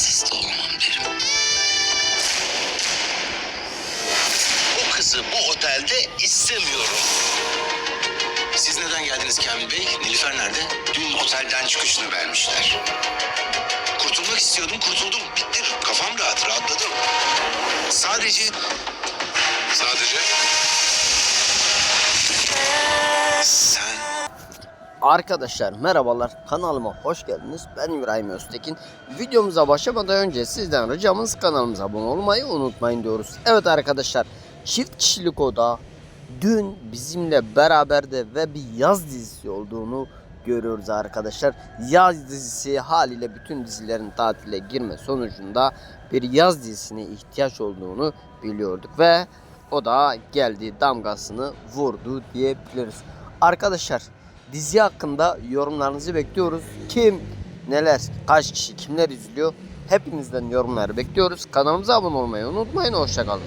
Rahatsız da olamam derim. Bu kızı bu otelde istemiyorum. Siz neden geldiniz Kamil Bey? Nilüfer nerede? Dün otelden çıkışını vermişler. Kurtulmak istiyordum, kurtuldum. Bitti. Kafam rahat, rahatladım. Sadece... Arkadaşlar merhabalar kanalıma hoş geldiniz. Ben İbrahim Öztekin. Videomuza başlamadan önce sizden ricamız kanalımıza abone olmayı unutmayın diyoruz. Evet arkadaşlar çift kişilik oda dün bizimle beraberdi ve bir yaz dizisi olduğunu görüyoruz arkadaşlar. Yaz dizisi haliyle bütün dizilerin tatile girme sonucunda bir yaz dizisine ihtiyaç olduğunu biliyorduk ve o da geldi damgasını vurdu diyebiliriz. Arkadaşlar dizi hakkında yorumlarınızı bekliyoruz. Kim, neler, kaç kişi, kimler izliyor? Hepinizden yorumları bekliyoruz. Kanalımıza abone olmayı unutmayın. Hoşçakalın.